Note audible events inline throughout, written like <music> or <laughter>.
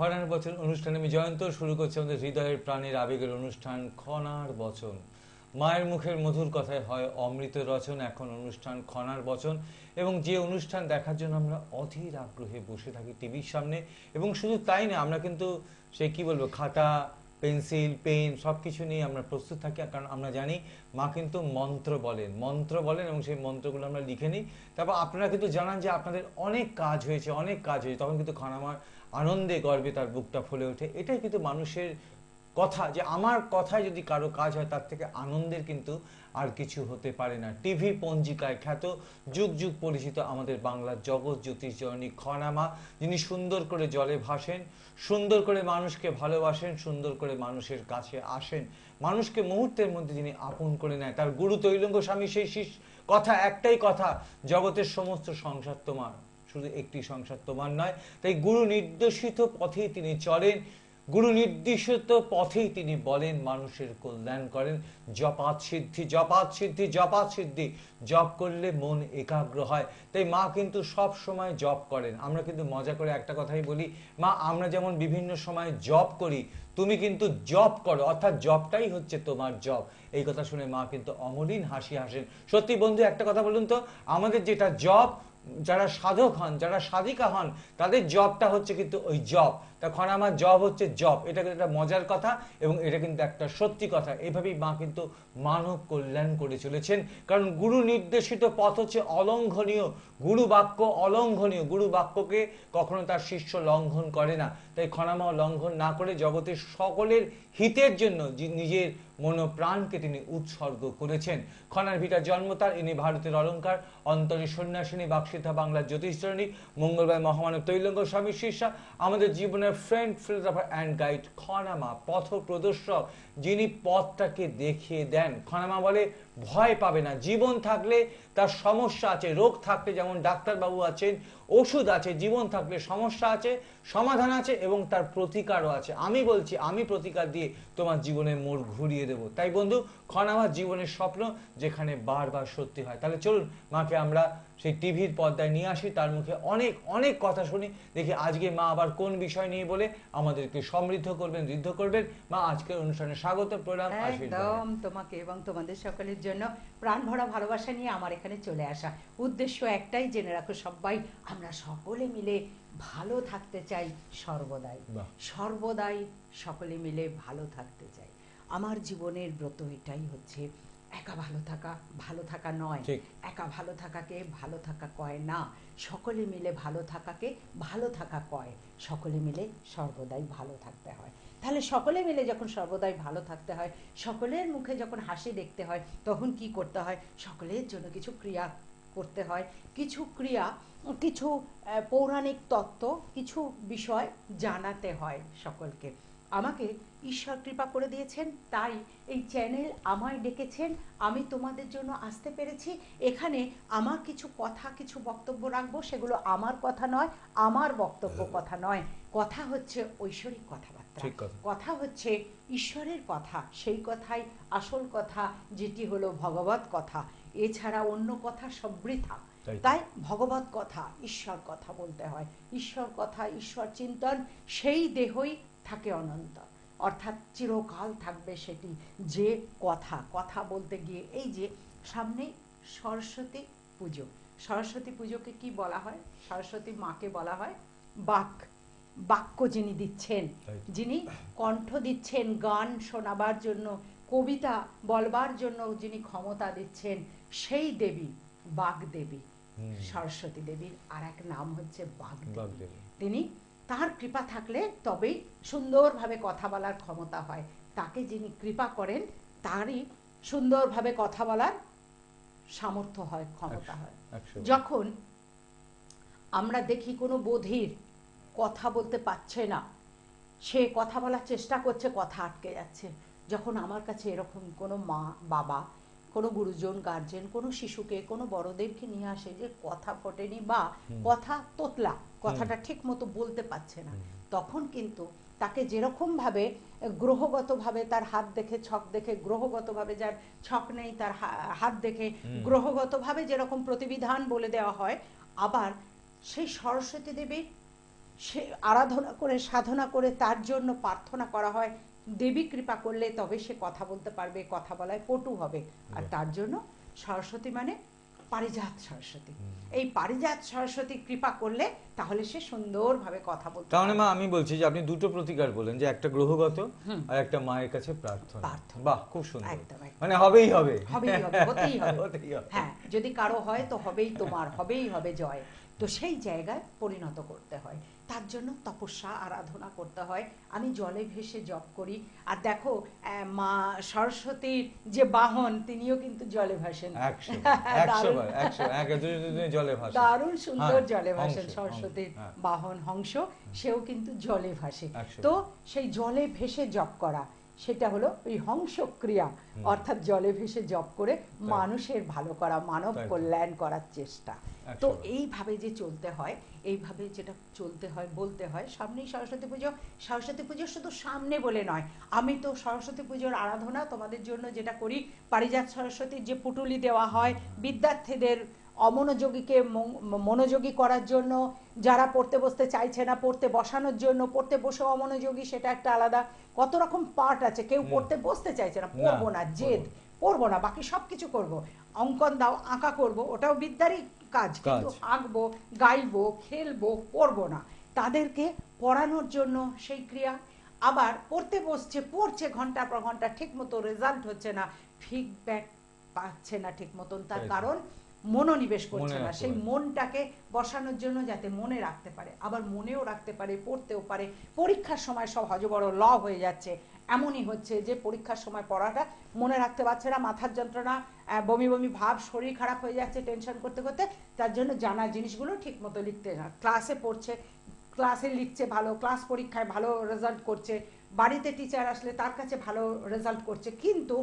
খনার বচন অনুষ্ঠানে আমি জয়ন্ত শুরু করছি, আমাদের হৃদয়ের প্রাণের আবেগের অনুষ্ঠান খনার বচন। মায়ের মুখের মধুর কথায় হয় অমৃত রচন, এখন অনুষ্ঠান খনার বচন। এবং যে অনুষ্ঠান দেখার জন্য আমরা অধীর আগ্রহে বসে থাকি টিভির সামনে, এবং শুধু তাই না, আমরা কিন্তু সে কি বলব, খাতা, পেন্সিল, পেন সব কিছু নিয়ে আমরা প্রস্তুত থাকি কারণ আমরা জানি মা কিন্তু মন্ত্র বলেন মন্ত্র বলেন এবং সেই মন্ত্রগুলো আমরা লিখে নিই। তারপর আপনারা কিন্তু জানান যে আপনাদের অনেক কাজ হয়েছে, অনেক কাজ হয়েছে, তখন কিন্তু খানামার আনন্দে গর্বে তার বুকটা ফুলে ওঠে। এটাই কিন্তু মানুষের কথা যে আমার কথায় যদি কারও কাজ হয়, তার থেকে আনন্দের কিন্তু আর কিছু হতে পারে না। টিভি পঞ্জিকায় খ্যাত, যুগ যুগ পরিচিত আমাদের বাংলার জগৎ জ্যোতিষ জননী খনামা, যিনি সুন্দর করে জলে ভাসেন, সুন্দর করে মানুষকে ভালোবাসেন, সুন্দর করে মানুষের কাছে আসেন। মানুষকে মুহূর্তের মধ্যে যিনি আপন করে নেয়, তার গুরু তৈলঙ্গ স্বামী সেই কথা একটাই কথা, জগতের সমস্ত সংসার তোমার। শুধু একটি সংসার তোমার নয়। তাই গুরু নির্দেশিত পথেই তিনি চলেন। গুরু নির্দেশিত পথেই তিনি বলেন, মানুষের কল্যাণ করেন। জপাত সিদ্ধি জপাত সিদ্ধি জপাত সিদ্ধি। জপ করলে মন একাগ্র হয়। তাই মা কিন্তু সব সময় জপ করেন। আমরা কিন্তু মজা করে একটা কথাই বলি, মা, আমরা যেমন বিভিন্ন সময় জপ করি, তুমি কিন্তু জপ করো। অর্থাৎ জপটাই হচ্ছে তোমার জপ। এই কথা শুনে মা কিন্তু অমলিন হাসি হাসেন। সত্যি বন্ধু, একটা কথা বলুন তো? আমাদের যেটা জপ যারা সাধক হন, যারা সাধিকা হন, তাদের জবটা হচ্ছে কিন্তু ওই জব। তখন আমার জব হচ্ছে জব। এটা কিন্তু একটা মজার কথা এবং এটা কিন্তু একটা সত্যি কথা। এভাবেই মা কিন্তু মানব কল্যাণ করে চলেছেন। কারণ গুরু নির্দেশিত পথ হচ্ছে অলঙ্ঘনীয়। গুরু বাক্য অলঙ্ঘনীয়। গুরু বাক্যকে কখনো তার শিষ্য লঙ্ঘন করে না। তাই খনামা লঙ্ঘন না করে জগতের সকলের হিতের জন্য, নিজের মনোপ্রাণকে তিনি উৎসর্গ করেছেন। খনার ভিটার জন্ম তার, ইনি ভারতের অলঙ্কার অন্তরে সন্ন্যাসিনী বাক্সিতা বাংলার জ্যোতিষজননী মঙ্গলবার মহামানব তৈলঙ্গ স্বামী শীর্ষা আমাদের জীবনের ফ্রেন্ড ফিলোসফার অ্যান্ড গাইড খনামা পথ প্রদর্শক যিনি পথটাকে দেখিয়ে দেন। খনামা বলে ভয় পাবে না। জীবন থাকলে তার সমস্যা আছে রোগ থাকলে যেমন ডাক্তারবাবু আছেন ওষুধ আছে জীবন থাকলে সমস্যা আছে সমাধান আছে এবং তার প্রতিকারও আছে। আমি বলছি আমি প্রতিকার দিয়ে তোমার জীবনের মোড় ঘুরিয়ে দেবো। তাই বন্ধু ক্ষণ আমার জীবনের স্বপ্ন যেখানে বারবার সত্যি হয়। তাহলে চলুন মাকে আমরা সেই টিভির পর্দায় নিয়ে আসি। তার মুখে অনেক অনেক কথা শুনি। দেখি আজকে মা আবার কোন বিষয় নিয়ে বলে আমাদেরকে সমৃদ্ধ করবেন ঋদ্ধ করবেন। মা আজকের অনুষ্ঠানে স্বাগত প্রণাম একদম তোমাকে এবং তোমাদের সকলের জন্য। প্রাণ ভরা ভালোবাসা নিয়ে আমার এখানে চলে আসা। উদ্দেশ্য একটাই জেনে রাখো সবাই আমরা সকলে মিলে ভালো থাকতে চাই সর্বদাই। সর্বদাই সকলে মিলে ভালো থাকতে চাই। আমার জীবনের ব্রত এটাই হচ্ছে একা ভালো থাকা ভালো থাকা নয়। একা ভালো থাকাকে ভালো থাকা কয় না। সকলে মিলে ভালো থাকাকে ভালো থাকা কয়। সকলে মিলে সর্বদাই ভালো থাকতে হয়। তাহলে সকলে মিলে যখন সর্বদাই ভালো থাকতে হয় সকলের মুখে যখন হাসি দেখতে হয় তখন কি করতে হয়? সকলের জন্য কিছু ক্রিয়া করতে হয়। কিছু ক্রিয়া কিছু পৌরাণিক তত্ত্ব কিছু বিষয় জানাতে হয় সকলকে। আমাকে ঈশ্বর কৃপা করে দিয়েছেন তাই এই চ্যানেল আমায় ডেকেছেন আমি তোমাদের জন্য আসতে পেরেছি। এখানে আমার কিছু কথা কিছু বক্তব্য রাখব সেগুলো আমার কথা নয় আমার বক্তব্য কথা নয়। কথা হচ্ছে ঐশ্বরিক কথাবার্তা। কথা। হচ্ছে ঈশ্বরের কথা সেই কথাই আসল কথা যেটি হলো ভগবত কথা। এছাড়া অন্য কথা সব বৃথা। তাই ভগবত কথা ঈশ্বর কথা বলতে হয়। ঈশ্বর কথা ঈশ্বর চিন্তন সেই দেহই থাকে অনন্ত অর্থাৎ চিরকাল থাকবে সেটি। যে কথা কথা বলতে গিয়ে এই যে সামনে সরস্বতী পুজো। সরস্বতী পুজোকে কি বলা হয়? সরস্বতী মাকে বলা হয় বাক। বাক্য যিনি দিচ্ছেন যিনি কণ্ঠ দিচ্ছেন গান শোনাবার জন্য কবিতা বলবার জন্য যিনি ক্ষমতা দিচ্ছেন সেই দেবী বাগদেবী। সরস্বতী দেবীর আর এক নাম হচ্ছে বাগদেবী। তিনি তার কৃপা থাকলে তবেই সুন্দরভাবে কথা বলার ক্ষমতা হয়। তাকে যিনি কৃপা করেন তারই সুন্দরভাবে কথা বলার সামর্থ্য হয় ক্ষমতা হয়। যখন আমরা দেখি কোনো বধির কথা বলতে পারছে না সে কথা বলার চেষ্টা করছে কথা আটকে যাচ্ছে। যখন আমার কাছে এরকম কোনো মা বাবা কোনো গুরুজন গার্জেন কোনো শিশুকে কোনো বড়দেরকে নিয়ে আসে যে কথা ফোটেনি বা কথা তোতলা কথাটা ঠিক মতো বলতে পারছে না। তখন কিন্তু তাকে যেরকমভাবে গ্রহগতভাবে তার হাত দেখে ছক দেখে গ্রহগতভাবে যার ছক নেই তার হাত দেখে গ্রহগতভাবে যেরকম প্রতিবিধান বলে দেওয়া হয় আবার সেই সরস্বতী দেবীর সে আরাধনা করে সাধনা করে তার জন্য প্রার্থনা করা হয় দেবী কৃপা করলে তবে সে কথা বলতে পারবে কথা বলায় পটু হবে। আর তার জন্য সরস্বতী মানে পারিজাত সরস্বতী। এই পারিজাত সরস্বতী কৃপা করলে তাহলে সে সুন্দরভাবে কথা বলতে মানে মা আমি বলছি যে আপনি দুটো প্রতিকার বলেন যে একটা গ্রহগত আর একটা মায়ের কাছে প্রার্থনা। প্রার্থনা। বাহ খুব সুন্দর। মানে হবেই হবে। হবেই হবে। <laughs> হতেই হবে। হ্যাঁ যদি কারও হয় তো হবেই তোমার হবেই হবে জয়। তো সেই জায়গায় পরিণত করতে হয়। তার জন্য তপস্যা আরাধনা করতে হয়। আমি জলে ভেসে জপ করি। আর দেখো মা সরস্বতীর যে বাহন তিনিও কিন্তু জলে ভাসেন। দারুণ। সুন্দর হ্যাঁ, জলে ভাসেন সরস্বতীর হ্যাঁ। বাহন হংস সেও কিন্তু জলে ভাসে। তো সেই জলে ভেসে জপ করা সেটা হলো ওই হংস ক্রিয়া অর্থাৎ জলে ভেসে জপ করে মানুষের ভালো করা মানব। কল্যাণ করার চেষ্টা। তো এইভাবে যে চলতে হয় এইভাবে যেটা চলতে হয় বলতে হয় সামনেই সরস্বতী পুজো। সরস্বতী পুজো শুধু সামনে বলে নয় আমি তো সরস্বতী পুজোর আরাধনা তোমাদের জন্য যেটা করি পারিজাত সরস্বতীর যে পুটুলি দেওয়া হয় বিদ্যার্থীদের অমনোযোগীকে মনোযোগী করার জন্য যারা পড়তে বসতে চাইছে না পড়তে বসানোর জন্য পড়তে বসে অমনোযোগী সেটা একটা আলাদা কত রকম পার্ট আছে। কেউ পড়তে বসতে চাইছে না পড়ব না জেদ পড়ব পড়ব না বাকি সব কিছু করব। অঙ্কন দাও আঁকা করব ওটাও বিদ্যারই কাজ কিন্তু আঁকবো গাইবো খেলব পড়ব না। তাদেরকে পড়ানোর জন্য সেই ক্রিয়া। আবার পড়তে বসছে পড়ছে ঘণ্টা পর ঘণ্টা ঠিক মতো রেজাল্ট হচ্ছে না ফিডব্যাক পাচ্ছে না ঠিক মতন তার কারণ মনোনিবেশ করছে না সেই মনটাকে বসানোর জন্য যাতে মনে রাখতে পারে আবার মনেও রাখতে পারে পড়তেও পারে। পরীক্ষার সময় সব হজবড় ল হয়ে যাচ্ছে। এমনই হচ্ছে যে পরীক্ষার সময় পড়াটা মনে রাখতে পারছে না মাথার যন্ত্রণা বমি বমি ভাব শরীর খারাপ হয়ে যাচ্ছে টেনশন করতে করতে তার জন্য জানা জিনিসগুলো ঠিক মতো লিখতে না। ক্লাসে পড়ছে ক্লাসে লিখছে ভালো ক্লাস পরীক্ষায় ভালো রেজাল্ট করছে বাড়িতে টিচার আসলে তার কাছে ভালো রেজাল্ট করছে কিন্তু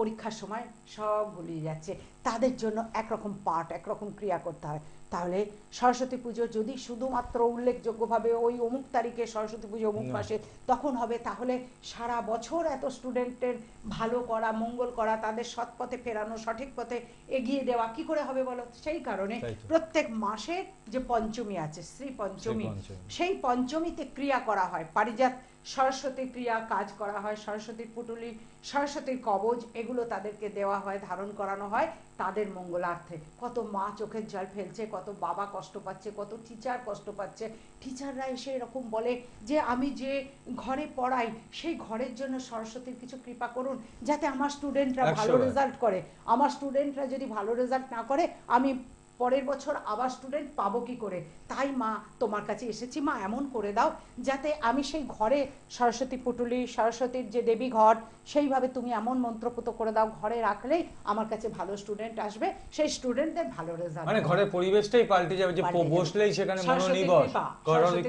পরীক্ষার সময় সব গুলিয়ে যাচ্ছে। তাদের জন্য একরকম পাঠ একরকম ক্রিয়া করতে হয়। তাহলে সরস্বতী পুজো যদি শুধুমাত্র উল্লেখযোগ্যভাবে ওই অমুক তারিখে সরস্বতী পুজো অমুক মাসে তখন হবে তাহলে সারা বছর এত স্টুডেন্টের ভালো করা মঙ্গল করা তাদের সৎ পথে ফেরানো সঠিক পথে এগিয়ে দেওয়া কি করে হবে বলো? সেই কারণে প্রত্যেক মাসে যে পঞ্চমী আছে শ্রী পঞ্চমী পঞ্চমী। সেই পঞ্চমীতে ক্রিয়া করা হয়। পারিজাত সরস্বতী ক্রিয়া কাজ করা হয় সরস্বতীর পুটুলি সরস্বতীর কবজ এগুলো তাদেরকে দেওয়া হয় ধারণ করানো হয় তাদের মঙ্গলার্থে। কত মা চোখের জল ফেলছে কত বাবা কষ্ট পাচ্ছে কত টিচার কষ্ট পাচ্ছে। টিচাররা এসে এরকম বলে যে আমি যে ঘরে পড়াই সেই ঘরের জন্য সরস্বতীর কিছু কৃপা করুন যাতে আমার স্টুডেন্টরা ভালো রেজাল্ট করে। আমার স্টুডেন্টরা যদি ভালো রেজাল্ট না করে আমি পরের বছর আবার স্টুডেন্ট পাবো কি করে? তাই মা তোমার কাছে এসেছি মা এমন করে দাও যাতে আমি সেই ঘরে সরস্বতী পুটুলি সরস্বতীর যে দেবী ঘর সেইভাবে তুমি এমন মন্ত্রপুত করে দাও ঘরে রাখলেই আমার কাছে ভালো স্টুডেন্ট আসবে সেই স্টুডেন্টদের ভালো রেজাল্ট মানে ঘরের পরিবেশটাই পাল্টে যাবে যে বসলেই সেখানে মনোনিবেশ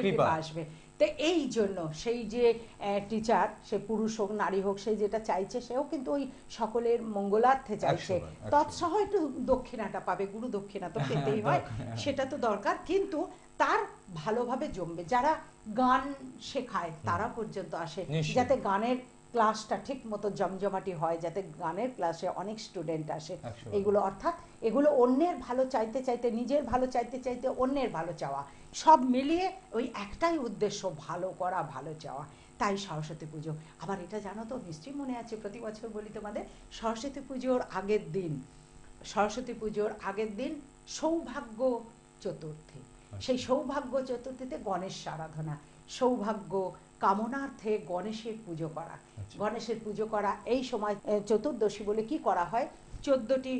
কৃপা আসবে। তো এই জন্য সেই যে টিচার সে পুরুষ হোক নারী হোক সে যেটা চাইছে সেও কিন্তু ওই সকলের মঙ্গলার্থে চাইছে। তৎসহ একটু দক্ষিণাটা পাবে গুরু দক্ষিণা তো পেতেই <laughs> হয় সেটা তো দরকার। কিন্তু তার ভালোভাবে জমবে। যারা গান শেখায় তারা পর্যন্ত আসে। যাতে গানের ক্লাসটা ঠিক মতো জমজমাটি হয় যাতে গানের ক্লাসে অনেক স্টুডেন্ট আসে। এগুলো অর্থাৎ এগুলো অন্যের ভালো চাইতে চাইতে নিজের ভালো চাইতে চাইতে অন্যের ভালো চাওয়া। সব মিলিয়ে ওই একটাই উদ্দেশ্য ভালো করা ভালো চাওয়া। তাই সরস্বতী পুজো। আবার এটা জানো তো নিশ্চয়ই মনে আছে প্রতি বছর বলি তোমাদের সরস্বতী পুজোর আগের দিন সরস্বতী পুজোর আগের দিন সৌভাগ্য চতুর্থী। সেই সৌভাগ্য চতুর্থীতে গণেশ আরাধনা। সৌভাগ্য কামনার্থে গণেশের পুজো করা। আচ্ছা। গণেশের পুজো করা এই সময় চতুর্দশী বলে কি করা হয়? চোদ্দটি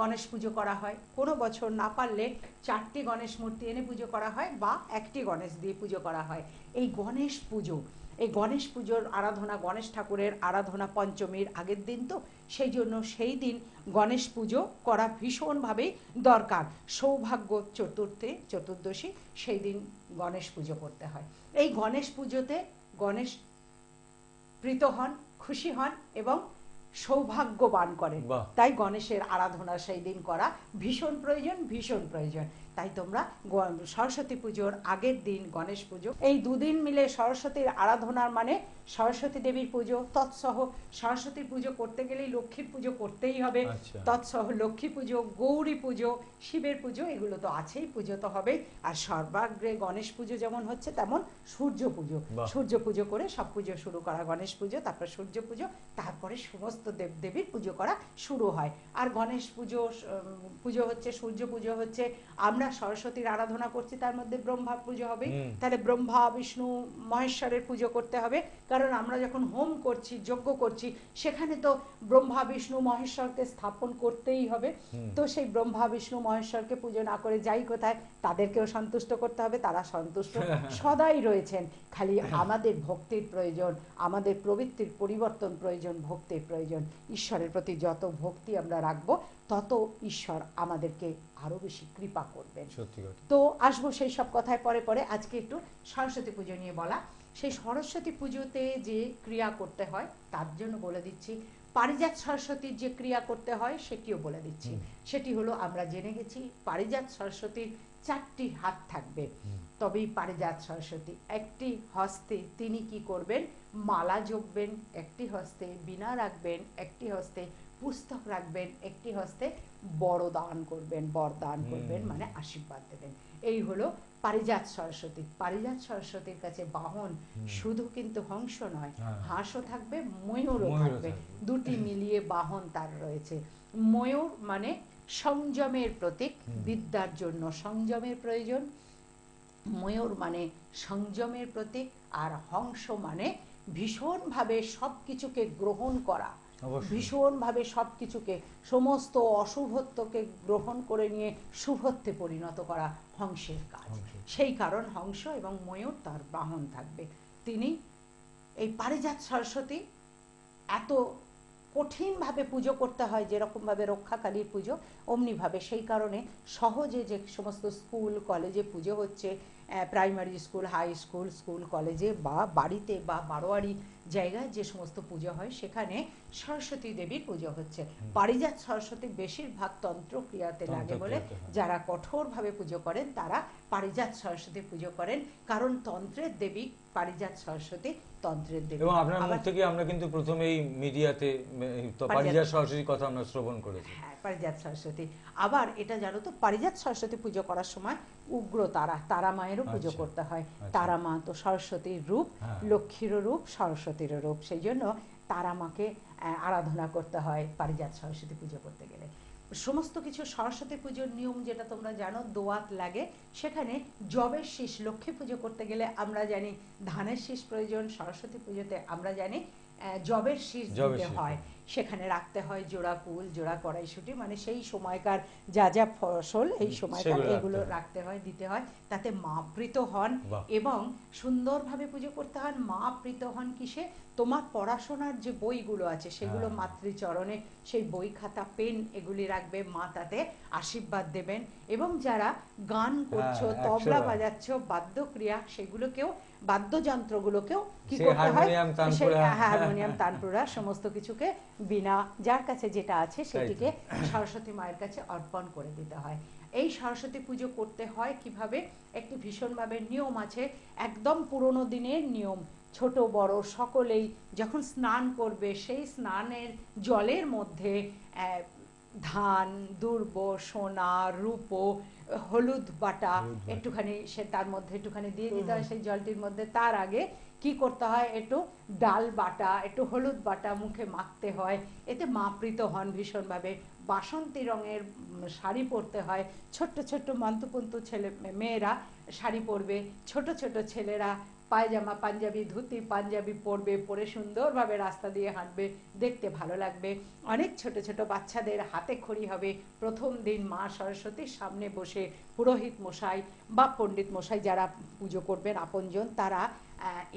গণেশ পুজো করা হয়। কোনো বছর না পারলে চারটি গণেশ মূর্তি এনে পুজো করা হয় বা একটি গণেশ দিয়ে পুজো করা হয়। এই গণেশ পুজো এই গণেশ পুজোর আরাধনা গণেশ ঠাকুরের আরাধনা পঞ্চমীর আগের দিন তো সেই জন্য সেই দিন গণেশ পুজো করা ভীষণভাবেই দরকার। সৌভাগ্য চতুর্থী চতুর্দশী সেই দিন গণেশ পুজো করতে হয়। এই গণেশ পুজোতে গণেশ প্রীত হন খুশি হন এবং সৌভাগ্যবান করেন। তাই গণেশের আরাধনা সেই দিন করা ভীষণ প্রয়োজন ভীষণ প্রয়োজন। তাই তোমরা সরস্বতী পুজোর আগের দিন গণেশ পুজো। এই দুদিন মিলে সরস্বতীর আরাধনার মানে সরস্বতী দেবীর পুজো তৎসহ সরস্বতীর পুজো করতে গেলেই লক্ষ্মীর পুজো করতেই হবে। আচ্ছা। তৎসহ লক্ষ্মী পুজো গৌরী পুজো শিবের পুজো এগুলো তো আছেই পুজো তো হবেই। আর সর্বাগ্রে গণেশ পুজো যেমন হচ্ছে তেমন সূর্য পুজো। সূর্য পুজো করে সব পুজো শুরু করা গণেশ পুজো তারপর সূর্য পুজো তারপরে সমস্ত দেব দেবীর পুজো করা শুরু হয়। আর গণেশ পুজো পুজো হচ্ছে সূর্য পুজো হচ্ছে আমরা সরস্বতীর আরাধনা করছি তার মধ্যে ব্রহ্মা পুজো হবে। তাহলে ব্রহ্মা বিষ্ণু মহেশ্বরের পুজো করতে হবে। কারণ আমরা যখন হোম করছি যজ্ঞ করছি সেখানে তো ব্রহ্মা বিষ্ণু মহেশ্বরকে স্থাপন করতেই হবে। তো সেই ব্রহ্মা বিষ্ণু মহেশ্বরকে পুজো না করে যাই কোথায় তাদেরকেও সন্তুষ্ট করতে হবে তারা সন্তুষ্ট <laughs> সদাই রয়েছেন। খালি <laughs> আমাদের ভক্তির প্রয়োজন আমাদের প্রবৃত্তির পরিবর্তন প্রয়োজন ভক্তির প্রয়োজন। ঈশ্বরের প্রতি যত ভক্তি আমরা রাখব তত ঈশ্বর আমাদেরকে আরও বেশি কৃপা করবেন। তো আসব সেই সব কথায় পরে পরে আজকে একটু সরস্বতী পুজো নিয়ে বলা। সেই সরস্বতী পুজোতে যে ক্রিয়া করতে হয় তার জন্য বলে দিচ্ছি পারিজাত সরস্বতীর যে ক্রিয়া করতে হয় সেটিও বলে দিচ্ছি। সেটি হলো আমরা জেনে গেছি পারিজাত সরস্বতীর চারটি হাত থাকবে। তবেই পারিজাত সরস্বতী একটি হস্তে তিনি কি করবেন? মালা জপবেন একটি হস্তে বীণা রাখবেন একটি হস্তে পুস্তক রাখবেন একটি হস্তে বড় দান করবেন বর দান করবেন মানে আশীর্বাদ দেবেন। এই হলো পারিজাত সরস্বতী। পারিজাত সরস্বতীর কাছে বাহন শুধু কিন্তু হংস নয় হ্যাঁ। হাঁসও থাকবে ময়ূরও থাকবে। দুটি মিলিয়ে বাহন তার রয়েছে। ময়ূর মানে সংযমের প্রতীক বিদ্যার জন্য সংযমের প্রয়োজন। ময়ূর মানে সংযমের প্রতীক আর হংস মানে ভীষণভাবে সব কিছুকে গ্রহণ করা। ভীষণভাবে সব কিছুকে সমস্ত অশুভত্বকে গ্রহণ করে নিয়ে শুভত্বে পরিণত করা হংসের কাজ। সেই কারণ হংস এবং ময়ূর তার বাহন থাকবে। তিনি এই পারিজাত সরস্বতী এত কঠিনভাবে পুজো করতে হয় যেরকমভাবে রক্ষাকালীর পুজো অমনিভাবে সেই কারণে সহজে যে সমস্ত স্কুল কলেজে পুজো হচ্ছে primary school high school school কলেজে বা বাড়িতে বা বারোয়ারি জায়গায় যে সমস্ত পুজো হয় সেখানে সরস্বতী দেবীর পুজো হচ্ছে। পারিজাত সরস্বতী বেশিরভাগ তন্ত্র ক্রিয়াতে লাগে বলে যারা কঠোরভাবে পুজো করেন তারা পারিজাত সরস্বতী পুজো করেন। কারণ তন্ত্রের দেবী পারিজাত সরস্বতী তন্ত্রের দেবী। এবং আপনার মুখ থেকে আমরা কিন্তু প্রথমেই মিডিয়াতে পারিজাত সরস্বতীর কথা আমরা শ্রবণ করেছি। হ্যাঁ পারিজাত সরস্বতী আবার এটা জানো তো পারিজাত সরস্বতী পুজো করার সময় উগ্র তারা তারা মায়েরও পুজো আচ্ছা, করতে হয় আচ্ছা। তারা মা তো সরস্বতীর রূপ হ্যাঁ। লক্ষ্মীরও রূপ সরস্বতীরও রূপ সেই জন্য তারা মাকে আরাধনা করতে হয় পারিজাত সরস্বতী পুজো করতে গেলে সমস্ত কিছু সরস্বতী পুজোর নিয়ম যেটা তোমরা জানো দোয়াত লাগে সেখানে জবের শীষ লক্ষ্মী পুজো করতে গেলে আমরা জানি ধানের শীষ প্রয়োজন সরস্বতী পুজোতে আমরা জানি আহ, জবের শীষ দিতে শীষ। হয় সেখানে রাখতে হয় জোড়া ফুল জোড়া কড়াইশুটি মানে সেই সময়কার যা যা ফসল এই সময়কার এগুলো রাখতে হয় দিতে হয় তাতে মা প্রীত হন এবং সুন্দরভাবে পুজো করতে হন মা প্রীত হন কিসে? তোমার পড়াশোনার যে বইগুলো আছে সেগুলো হ্যাঁ। মাতৃচরণে সেই বই খাতা পেন এগুলি রাখবে মা তাতে আশীর্বাদ দেবেন এবং যারা গান করছ হ্যাঁ, তবলা একশোবার। বাজাচ্ছ বাদ্যক্রিয়া সেগুলোকেও বাদ্যযন্ত্রগুলোকেও কি করতে হয়? হারমোনিয়াম, <laughs> হারমোনিয়াম তানপুরা সমস্ত কিছুকে বিনা যার কাছে যেটা আছে সেটিকে সরস্বতী মায়ের কাছে অর্পণ করে দিতে হয়। এই সরস্বতী পুজো করতে হয় কীভাবে? একটি ভীষণভাবে নিয়ম আছে একদম পুরনো দিনের নিয়ম। ছোট বড় সকলেই যখন স্নান করবে সেই স্নানের জলের মধ্যে আহ, ধান দুর্ব সোনা রূপো হলুদ বাটা। একটুখানি সে তার মধ্যে একটুখানি দিয়ে দিতে হয় সেই জলটির মধ্যে। তার আগে কি করতে হয়? একটু ডাল বাটা, একটু হলুদ বাটা মুখে মাখতে হয়। এতে মাপৃত হন ভীষণভাবে। বাসন্তী রঙের শাড়ি পরতে হয়। ছোট্ট ছোট্ট মন্তপন্তু ছেলে মেয়েরা শাড়ি পরবে। ছোট ছোট ছেলেরা পায়জামা, পাঞ্জাবি ধুতি, পাঞ্জাবি পরবে। পরে সুন্দরভাবে রাস্তা দিয়ে হাঁটবে। দেখতে ভালো লাগবে। অনেক ছোট ছোট বাচ্চাদের হাতে খড়ি হবে। প্রথম দিন মা সরস্বতীর সামনে বসে পুরোহিত মশাই বা পণ্ডিত মশাই যারা পুজো করবেন আপনজন, তারা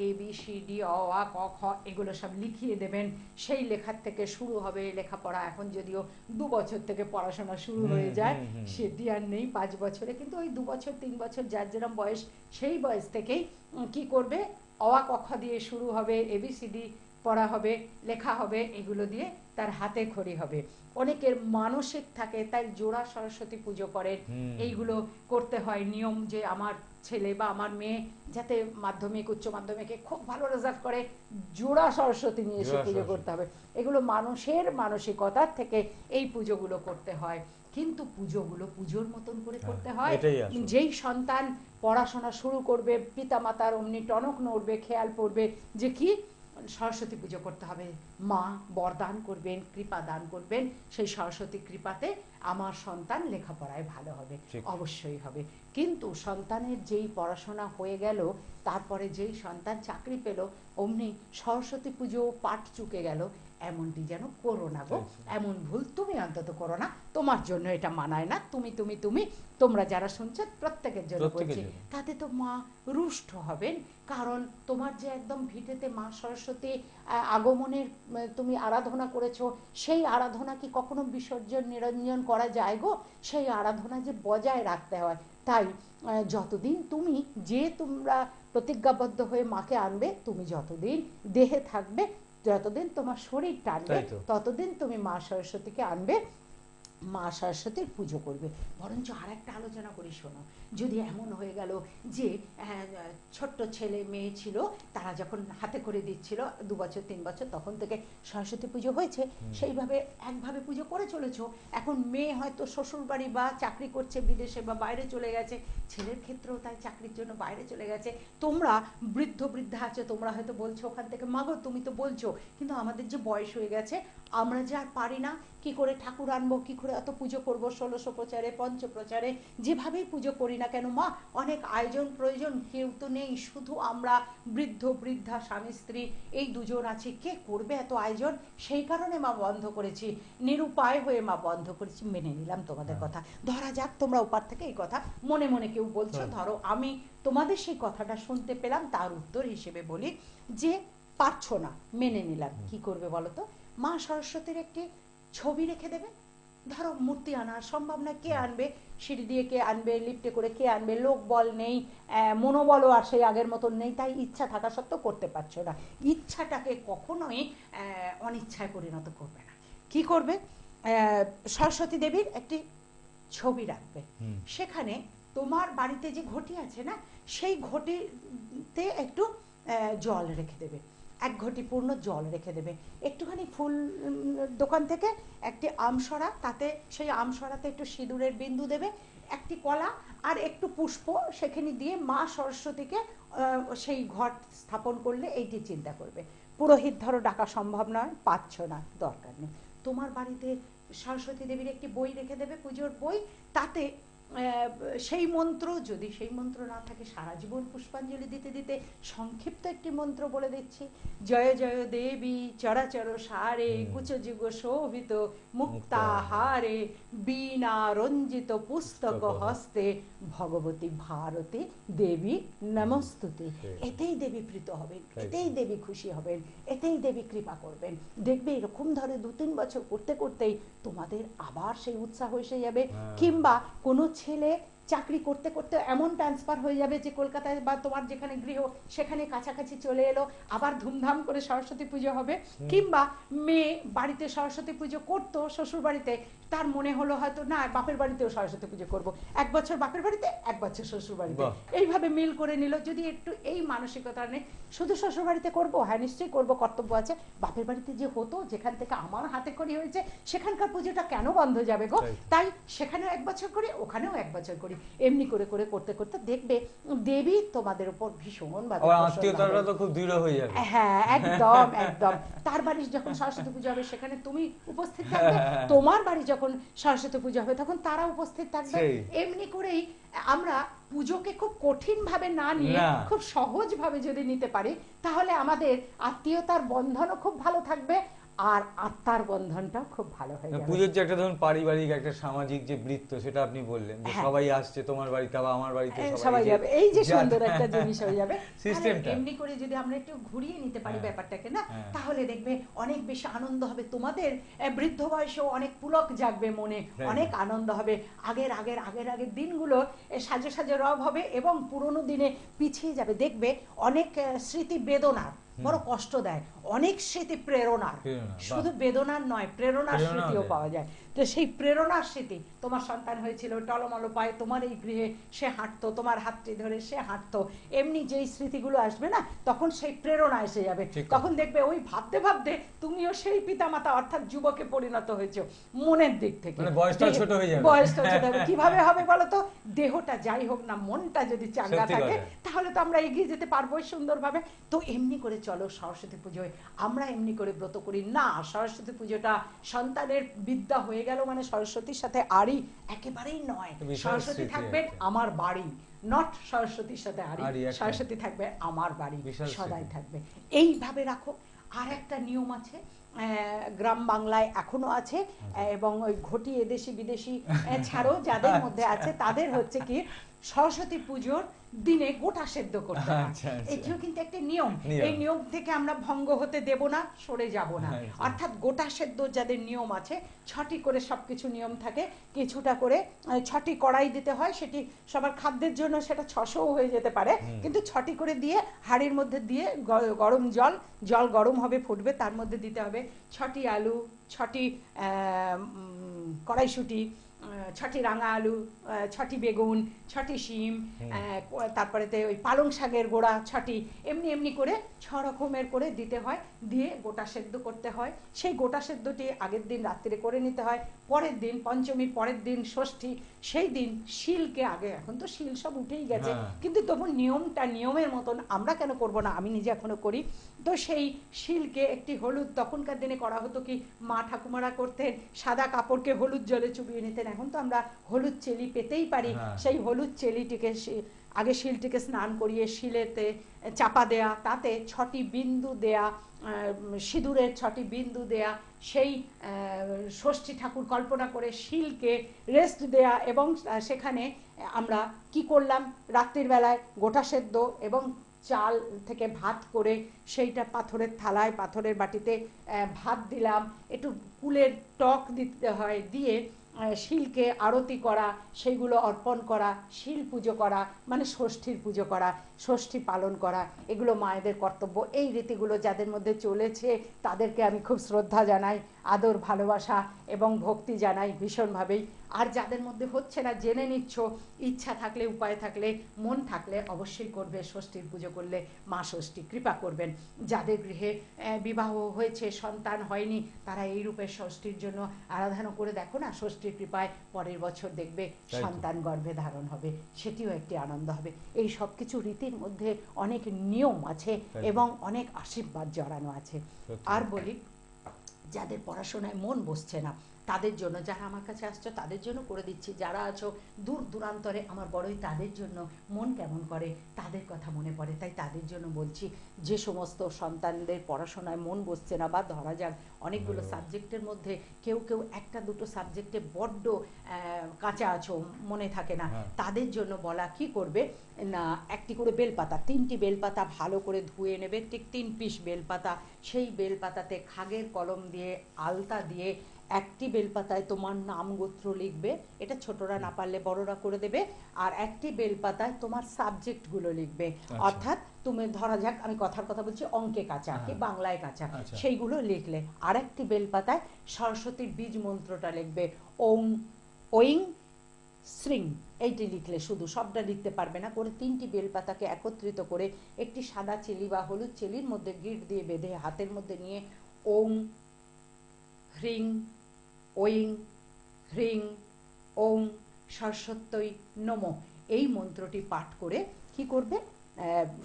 এ বি সি ডি অ আ ক খ এগুলো সব লিখিয়ে দেবেন। সেই লেখার থেকে শুরু হবে লেখাপড়া। এখন যদিও দু বছর থেকে পড়াশোনা শুরু হয়ে যায়। সেটি আর নেই পাঁচ বছরে। কিন্তু ওই দু বছর তিন বছর যার যেরম বয়স সেই বয়স থেকেই কি করবে? অ আ ক খ দিয়ে শুরু হবে এবিসিডি পড়া হবে লেখা হবে এগুলো দিয়ে তার হাতে খড়ি হবে। অনেকের মানসিক থাকে তাই জোড়া সরস্বতী পুজো করেন। এইগুলো করতে হয়। নিয়ম যে আমার ছেলে বা আমার মেয়ে যাতে মাধ্যমিক উচ্চ মাধ্যমিকে খুব ভালো রেজাল্ট করে জোড়া সরস্বতী নিয়ে এসে পুজো করতে হবে। এগুলো মানুষের মানসিকতার থেকে এই পুজোগুলো করতে হয়। কিন্তু পুজোগুলো পুজোর মতন করে হ্যাঁ, করতে হয়। যেই সন্তান পড়াশোনা শুরু করবে পিতা মাতার অমনি টনক নড়বে খেয়াল পড়বে যে কি সরস্বতী পুজো করতে হবে। মা বরদান করবেন কৃপা দান করবেন। সেই সরস্বতী কৃপাতে আমার সন্তান লেখাপড়ায় ভালো হবে অবশ্যই হবে। কিন্তু সন্তানের যেই পড়াশোনা হয়ে গেল তারপরে যেই সন্তান চাকরি পেল অমনি সরস্বতী পুজো পাঠ চুকে গেল। এমনটি যেন করো না গো। এমন ভুল তুমি অন্তত করো না। তোমার জন্য এটা মানায় না। তুমি তুমি তুমি তোমরা যারা শুনছো প্রত্যেকের জন্য বলছি তাতে তো মা রুষ্ট হবেন। কারণ তোমার যে একদম ভিটেতে মা সরস্বতী আগমনের তুমি আরাধনা করেছ সেই আরাধনা কি কখনো বিসর্জন নিরঞ্জন করা যায় গো? সেই আরাধনা যে বজায় রাখতে হয়। তাই যতদিন তুমি যে তোমরা প্রতিজ্ঞাবদ্ধ হয়ে মাকে আনবে তুমি যতদিন দেহে থাকবে যতদিন তোমার শরীর টানবে ততদিন তুমি মা সরস্বতীকে আনবে। মা সরস্বতীর পুজো করবে। বরঞ্চ আর একটা আলোচনা করি শোনো। যদি এমন হয়ে গেল যে ছোট্ট ছেলে মেয়ে ছিল তারা যখন হাতে করে দিচ্ছিল দু বছর তিন বছর তখন থেকে সরস্বতী পুজো হয়েছে। সেইভাবে একভাবে পুজো করে চলেছো। এখন মেয়ে হয়তো শ্বশুর বাড়ি বা চাকরি করছে বিদেশে বা বাইরে চলে গেছে। ছেলের ক্ষেত্রেও তাই চাকরির জন্য বাইরে চলে গেছে। তোমরা বৃদ্ধ বৃদ্ধা আছে তোমরা হয়তো বলছো ওখান থেকে মাগো তুমি তো বলছো। কিন্তু আমাদের যে বয়স হয়ে গেছে আমরা যে আর পারি না কি করে ঠাকুর আনব কি করে এত পুজো করব ষোলোশো প্রচারে পঞ্চ প্রচারে যেভাবেই পুজো করি না কেন মা অনেক আয়োজন প্রয়োজন কেউ তো নেই শুধু আমরা বৃদ্ধ বৃদ্ধা স্বামী স্ত্রী এই দুজন আছি। কে করবে এত আয়োজন? সেই কারণে মা বন্ধ করেছি। নিরুপায় হয়ে মা বন্ধ করেছি মেনে নিলাম তোমাদের হ্যাঁ। কথা। ধরা যাক তোমরা ওপার থেকে এই কথা মনে মনে কেউ বলছো হ্যাঁ। ধরো আমি তোমাদের সেই কথাটা শুনতে পেলাম তার উত্তর হিসেবে বলি যে পারছ না মেনে নিলাম। কি করবে বলো তো? মা সরস্বতীর একটি ছবি রেখে দেবে। ধরো মূর্তি আনা সম্ভব না কে আনবে? সিঁড়ি দিয়ে কে আনবে? লিফটে করে কে আনবে? লোক বল নেই আহ, মনোবলও আর সেই আগের মতন নেই তাই ইচ্ছা থাকা সত্ত্বেও করতে পারছ না। ইচ্ছাটাকে কখনোই অনিচ্ছায় পরিণত করবে না। কি করবে? আহ, সরস্বতী দেবীর একটি ছবি রাখবে। সেখানে তোমার বাড়িতে যে ঘটি আছে না সেই ঘটিতে একটু আহ, জল রেখে দেবে। এক ঘটি পূর্ণ জল রেখে দেবে। একটুখানি ফুল দোকান থেকে একটি আমসরা তাতে সেই আমসরাতে একটু সিঁদুরের বিন্দু দেবে, একটি কলা আর একটু পুষ্প সেখানে দিয়ে মা সরস্বতীকে সেই ঘট স্থাপন করলে এইটি চিন্তা করবে। পুরোহিত ধরো, ডাকা সম্ভব নয়, পাচ্ছ না, দরকার নেই। তোমার বাড়িতে সরস্বতী দেবীর একটি বই রেখে দেবে, পুজোর বই, তাতে সেই মন্ত্র যদি সেই মন্ত্র না থাকে সারা জীবন পুষ্পাঞ্জলি দিতে দিতে সংক্ষিপ্ত একটি মন্ত্র বলে দিচ্ছি। জয় জয় দেবী চরাচর সারে। কুচযুগ শোভিত মুক্তাহারে বীণা রঞ্জিত পুস্তক পুস্তক হস্তে ভগবতী ভারতী দেবী নমস্তুতে। এতেই দেবী প্রীত হবেন এতেই দেবী খুশি হবেন এতেই দেবী কৃপা করবেন। দেখবে এরকম ধরে দু তিন বছর করতে করতেই তোমাদের আবার সেই উৎসাহ এসে যাবে হ্যাঁ। কিংবা কোনো ছেলে চাকরি করতে করতে এমন ট্রান্সফার হয়ে যাবে যে কলকাতায় বা তোমার যেখানে গৃহ সেখানে কাছাকাছি চলে এলো আবার ধুমধাম করে সরস্বতী পুজো হবে। কিংবা মেয়ে বাড়িতে সরস্বতী পুজো করতো শ্বশুর বাড়িতে তার মনে হলো হয়তো না বাপের বাড়িতেও সরস্বতী পুজো করব। এক বছর বাপের বাড়িতে এক বছর শ্বশুর বাড়িতে। এইভাবে মিল করে নিল। যদি একটু এই মানসিকতা নেই শুধু শ্বশুর বাড়িতে করব? হ্যাঁ নিশ্চয়ই করব কর্তব্য আছে। বাপের বাড়িতে যে হতো যেখান থেকে আমার হাতে করি হয়েছে সেখানকার পুজোটা কেন বন্ধ যাবে গো? তাই। সেখানেও এক বছর করি ওখানেও এক বছর করি। এমনি করে করে করতে করতে দেখবে দেবী তোমাদের উপর ভীষণ আত্মীয়তাটা তো খুব দৃঢ় হয়ে যাবে। হ্যাঁ একদম <laughs> একদম। তার বাড়ি যখন সরস্বতী পুজো হবে সেখানে তুমি উপস্থিত থাকবে। <laughs> তোমার বাড়ি যখন সরস্বতী পুজো হবে তখন তারা উপস্থিত থাকবে। এমনি করেই আমরা পুজোকে খুব কঠিন ভাবে না নিয়ে খুব সহজ ভাবে যদি নিতে পারি তাহলে আমাদের আত্মীয়তার বন্ধনও খুব ভালো থাকবে। আর আত্মার বন্ধনটাও খুব ভালো হয়ে যাবে পুজোর যে একটা ধরুন পারিবারিক একটা সামাজিক যে বৃত্ত সেটা আপনি বললেন যে হ্যাঁ। সবাই আসছে তোমার বাড়িতে বা আমার বাড়িতে সবাই যাবে এই যে সুন্দর একটা জিনিস হয়ে যাবে। <laughs> তাহলে এমনি করে যদি আমরা একটু ঘুরিয়ে নিতে পারি হ্যাঁ। ব্যাপারটাকে না হ্যাঁ। তাহলে দেখবে অনেক বেশি আনন্দ হবে তোমাদের বৃদ্ধ বয়সেও অনেক পুলক জাগবে মনে। অনেক আনন্দ হবে আগের আগের আগের আগের দিনগুলো সাজে সাজে রব হবে এবং পুরনো দিনে পিছিয়ে যাবে দেখবে অনেক স্মৃতি বেদনার বড় কষ্ট দেয়। অনেক স্মৃতি প্রেরণার। প্রেরণা, শুধু বেদনার নয় প্রেরণার স্মৃতিও পাওয়া যায়। তো সেই প্রেরণার স্মৃতি তোমার সন্তান হয়েছিল টলমলো পায়ে তোমার এই গৃহে সে হাঁটতো তোমার হাতটি ধরে সে হাঁটতো। এমনি যেই স্মৃতিগুলো আসবে না তখন সেই প্রেরণা এসে যাবে। তখন দেখবে ওই ভাবতে ভাবতে তুমিও সেই পিতামাতা অর্থাৎ যুবকে পরিণত হয়েছো মনের দিক থেকে। মানে বয়সটা ছোট হয়ে যাবে। বয়সটা ছোট হবে <laughs> কীভাবে হবে বলো তো? দেহটা যাই হোক না মনটা যদি চাঙ্গা থাকে তাহলে তো আমরা এগিয়ে যেতে পারব সুন্দরভাবে। তো এমনি করে চলো সরস্বতী পুজোয়। আমরা এমনি করে ব্রত করি। না সরস্বতী পুজোটা সন্তানের বিদ্যা হয়ে গেল মানে সরস্বতীর সাথে আরই একেবারেই নয়। সরস্বতী থাকবে থাকবেন আমার বাড়ি নট সরস্বতীর সাথে আরই সরস্বতী থাকবে আমার বাড়ি সদাই। থাকবে। এইভাবে রাখো। আর একটা নিয়ম আছে গ্রাম বাংলায় এখনও আছে আচ্ছা। এবং ওই ঘটি এদেশি বিদেশি ছাড়ো যাদের মধ্যে আছে তাদের হচ্ছে কি সরস্বতী পুজোর দিনে গোটা সেদ্ধ করতে হয় আচ্ছা, আচ্ছা। এটিও কিন্তু একটা নিয়ম। এই নিয়ম থেকে আমরা ভঙ্গ হতে দেব না সরে যাব না আচ্ছা। অর্থাৎ গোটা সেদ্ধ যাদের নিয়ম আছে ছটি করে সবকিছু নিয়ম থাকে কিছুটা করে ছটি কড়াই দিতে হয় সেটি সবার খাদ্যের জন্য সেটা ছশোও হয়ে যেতে পারে কিন্তু ছটি করে দিয়ে হাঁড়ির মধ্যে দিয়ে গরম জল জল গরম হবে ফুটবে তার মধ্যে দিতে হবে ছটি আলু ছটি কড়াইশুঁটি ছটি রাঙা আলু ছটি বেগুন ছটি শিম তারপরেতে ওই পালং শাকের গোড়া ছটি এমনি এমনি করে ছ রকমের করে দিতে হয় দিয়ে গোটা সেদ্ধ করতে হয়। সেই গোটা সেদ্ধটি আগের দিন রাত্রে করে নিতে হয় পরের দিন পঞ্চমীর পরের দিন ষষ্ঠী সেই দিন শিলকে আগে এখন তো শিল সব উঠেই গেছে। হ্যাঁ। কিন্তু তবু নিয়মটা নিয়মের মতন আমরা কেন করব না? আমি নিজে এখনও করি। তো সেই শিলকে একটি হলুদ তখনকার দিনে করা হতো কি মা ঠাকুমারা করতেন সাদা কাপড়কে হলুদ জলে চুবিয়ে নিতেন। এখন তো আমরা হলুদ চেলি পেতেই পারি। হ্যাঁ। সেই হলুদ চেলিটিকে আগে শিলটিকে স্নান করিয়ে শিলেতে চাপা দেয়া তাতে ছটি বিন্দু দেয়া সিঁদুরের ছটি বিন্দু দেয়া সেই ষষ্ঠী ঠাকুর কল্পনা করে শিলকে রেস্ট দেয়া এবং সেখানে আমরা কি করলাম? রাত্রির বেলায় গোটা সেদ্ধ এবং চাল থেকে ভাত করে সেইটা পাথরের থালায় পাথরের বাটিতে আহ, ভাত দিলাম। একটু কুলের টক দিতে হয় দিয়ে শিলকে আরতি করা, সেইগুলো অর্পণ করা, শিল পুজো করা মানে ষষ্ঠীর পুজো করা, ষষ্ঠী পালন করা, এগুলো মায়েদের কর্তব্য। এই রীতিগুলো যাদের মধ্যে চলেছে, তাদেরকে আমি খুব শ্রদ্ধা জানাই। আদর ভালোবাসা এবং ভক্তি জানাই ভীষণভাবেই। আর যাদের মধ্যে হচ্ছে না জেনে নিচ্ছ ইচ্ছা থাকলে উপায় থাকলে মন থাকলে অবশ্যই করবে ষষ্ঠীর পুজো করলে মা ষষ্ঠী কৃপা করবেন। যাদের গৃহে বিবাহ হয়েছে সন্তান হয়নি তারা এই রূপে ষষ্ঠীর জন্য আরাধনা করে দেখো না ষষ্ঠীর কৃপায় পরের বছর দেখবে সন্তান গর্ভে ধারণ হবে সেটিও একটি আনন্দ হবে। এই সব কিছু রীতির মধ্যে অনেক নিয়ম আছে এবং অনেক আশীর্বাদ জড়ানো আছে। আর বলি যাদের পড়াশোনায় মন বসছে না। তাদের জন্য যারা আমার কাছে আসছো তাদের জন্য করে দিচ্ছি। যারা আছো দূর দূরান্তরে আমার বড়ই তাদের জন্য মন কেমন করে তাদের কথা মনে পড়ে। তাই তাদের জন্য বলছি যে সমস্ত সন্তানদের পড়াশোনায় মন বসছে না বা ধরা যাক অনেকগুলো সাবজেক্টের মধ্যে কেউ কেউ একটা দুটো সাবজেক্টে বড্ড কাঁচা আছো মনে থাকে না। হ্যাঁ। তাদের জন্য বলা কি করবে? না একটি করে বেলপাতা তিনটি বেলপাতা ভালো করে ধুয়ে নেবে ঠিক তিন পিস বেলপাতা। সেই বেলপাতাতে খাগের কলম দিয়ে আলতা দিয়ে একটি বেলপাতায় তোমার নাম গোত্র লিখবে এটা ছোটরা না পারলে বড়রা করে দেবে আর একটি বেলপাতায় তোমার সাবজেক্টগুলো লিখবে আচ্ছা। অর্থাৎ তুমি ধরা যাক আমি কথার কথা বলছি অঙ্কে কাঁচা কি হ্যাঁ। বাংলায় কাঁচা আচ্ছা। সেইগুলো লিখলে আর একটি বেলপাতায় সরস্বতীর বীজ মন্ত্রটা লিখবে ওং ওইং শ্রিং এইটি লিখলে শুধু সবটা লিখতে পারবে না করে তিনটি বেলপাতাকে একত্রিত করে একটি সাদা চেলি বা হলুদ চেলির মধ্যে গিট দিয়ে বেঁধে হাতের মধ্যে নিয়ে ওং হ্রিং ওইং হ্রিং, ওং, সরস্বত্যই নম। এই মন্ত্রটি পাঠ করে কি করবে?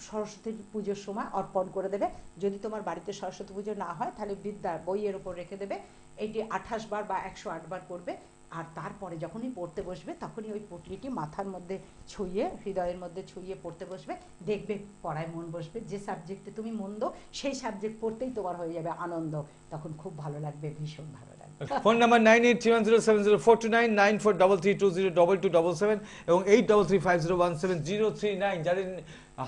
সরস্বতী পুজোর সময় অর্পণ করে দেবে। যদি তোমার বাড়িতে সরস্বতী পুজো না হয়, তাহলে বিদ্যা বইয়ের উপর রেখে দেবে। এটি আঠাশ বার বা একশো বার করবে আর তারপরে যখনই পড়তে বসবে, তখনই ওই পুটলিটি মাথার মধ্যে ছুঁয়ে, হৃদয়ের মধ্যে ছুঁয়ে পড়তে বসবে। দেখবে, পড়ায় মন বসবে। যে সাবজেক্টে তুমি মন্দ, সেই সাবজেক্ট পড়তেই তোমার হয়ে যাবে আনন্দ। তখন খুব ভালো লাগবে, ভীষণ ভালো phone number nine eight three one zero seven zero four two nine nine four double three two zero double two double seven এবং eight double three five zero one seven zero three nine. যাদের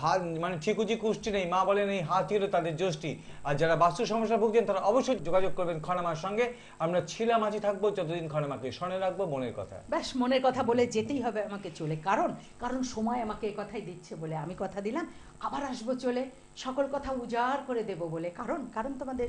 হাত মানে ঠিকুজি কুষ্টি নেই, মা বলেন এই হাতি হলো তাদের যষ্টি আর যারা বাস্তু সমস্যা ভুগছেন, তারা অবশ্যই যোগাযোগ করবেন খনামার সঙ্গে। আমরা ছিলাম আছি, থাকব যতদিন খনামাকে স্মরণে রাখব, মনের কথা। ব্যাস, মনের কথা বলে যেতেই হবে আমাকে চলে। কারণ কারণ সময় আমাকে এ কথাই দিচ্ছে বলে আমি কথা দিলাম। আবার আসব চলে। সকল কথা উজাড় করে দেব বলে। কারণ কারণ তোমাদের